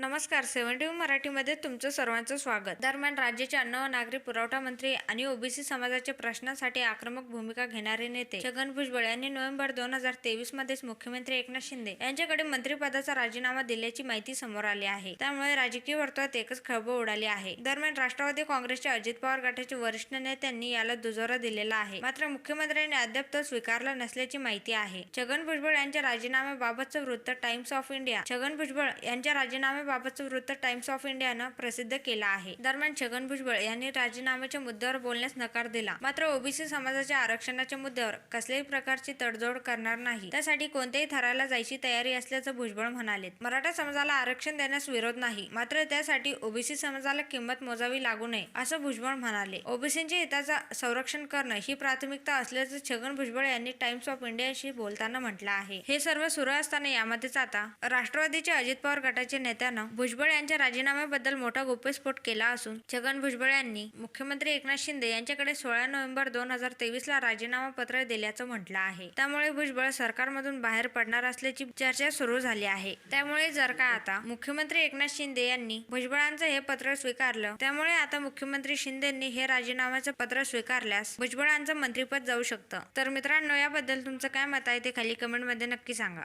नमस्कार seven TV मराठीमध्ये तुमचं सर्वांचं स्वागत. दरम्यान राज्याचे अन्न व नागरी पुरवठा मंत्री आणि ओबीसी समाजाच्या प्रश्नासाठी आक्रमक भूमिका घेणारे नेते छगन भुजबळ यांनी नोव्हेंबर दोन हजार तेवीस मध्येच मुख्यमंत्री एकनाथ शिंदे यांच्याकडे मंत्रिपदाचा राजीनामा दिल्याची माहिती समोर आली आहे. त्यामुळे राजकीय वर्तुळात एकच खळबळ उडाली आहे. दरम्यान राष्ट्रवादी काँग्रेसच्या अजित पवार गटाचे वरिष्ठ नेत्यांनी याला दुजोरा दिलेला आहे. मात्र मुख्यमंत्र्यांनी अद्याप तो स्वीकारला नसल्याची माहिती आहे. छगन भुजबळ यांच्या राजीनाम्याबाबतचं वृत्त Times of India Chhagan Bhujbal यांच्या याबाबतचं वृत्त टाइम्स ऑफ इंडियानं प्रसिद्ध केलं आहे. दरम्यान छगन भुजबळ यांनी राजीनाम्याच्या मुद्द्यावर बोलण्यास नकार दिला. मात्र ओबीसी समाजाच्या आरक्षणाच्या मुद्द्यावर कसल्याही प्रकारची तडजोड करणार नाही. त्यासाठी कोणत्याही थराला जायची तयारी असल्याचं भुजबळ म्हणाले मराठा समाजाला आरक्षण देण्यास विरोध नाही. मात्र त्यासाठी ओबीसी समाजाला किंमत मोजावी लागू नये असं भुजबळ म्हणाले. ओबीसींच्या हिताचा संरक्षण करणं ही प्राथमिकता असल्याचं छगन भुजबळ यांनी टाइम्स ऑफ इंडियाशी बोलताना म्हटलं आहे. हे सर्व सुरू असताना यामध्येच आता राष्ट्रवादीचे अजित पवार गटाच्या नेत्यानं भुजबळ यांच्या राजीनाम्याबद्दल मोठा गौप्यस्फोट केला असून छगन भुजबळ यांनी मुख्यमंत्री एकनाथ शिंदे यांच्याकडे सोळा नोव्हेंबर दोन हजार तेवीस ला राजीनामा पत्र दिल्याचं म्हटलं आहे. त्यामुळे भुजबळ सरकारमधून बाहेर पडणार असल्याची चर्चा सुरू झाली आहे. त्यामुळे जर का आता मुख्यमंत्री एकनाथ शिंदे यांनी भुजबळांचं हे पत्र स्वीकारलं त्यामुळे आता मुख्यमंत्री शिंदेंनी हे राजीनाम्याचं पत्र स्वीकारल्यास भुजबळांचं मंत्रिपद जाऊ शकतं. तर मित्रांनो याबद्दल तुमचं काय मत आहे ते खाली कमेंटमध्ये नक्की सांगा.